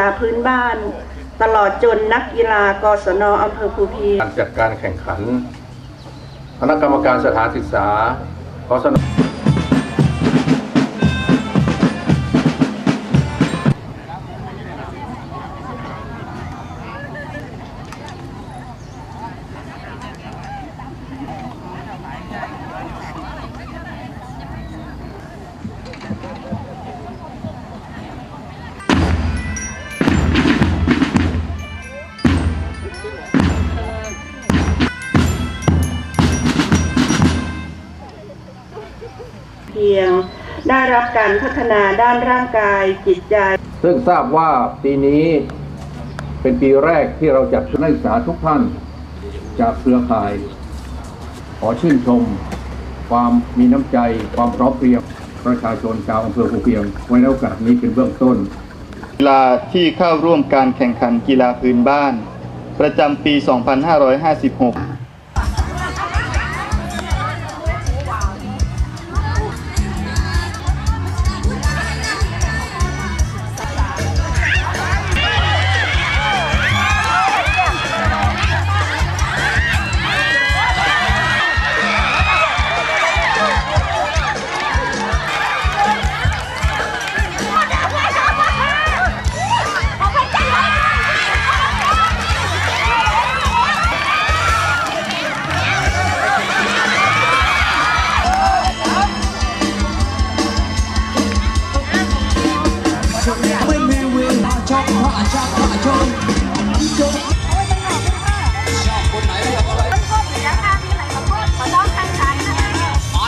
ฬาพื้นบ้าน ตลอดจนนักกีฬากศนอำเภอภูเพีการจัดการแข่งขัน คณะกรรมการสถานศึกษาขอเสน เพียงได้รับการพัฒนาด้านร่างกายจิตใจ ซึ่งทราบว่าปีนี้เป็นปีแรกที่เราจัดนักศึกษาทุกท่าน จากเครือข่าย ขอชื่นชม ความมีน้ำใจ ความพร้อมเพรียงประชาชนชาวอำเภอภูเพียง ไว้ในโอกาสนี้เป็นเบื้องต้น กีฬาที่เข้าร่วมการแข่งขันกีฬาพื้นบ้าน ประจำปี 2556 กพระอาชาพระชน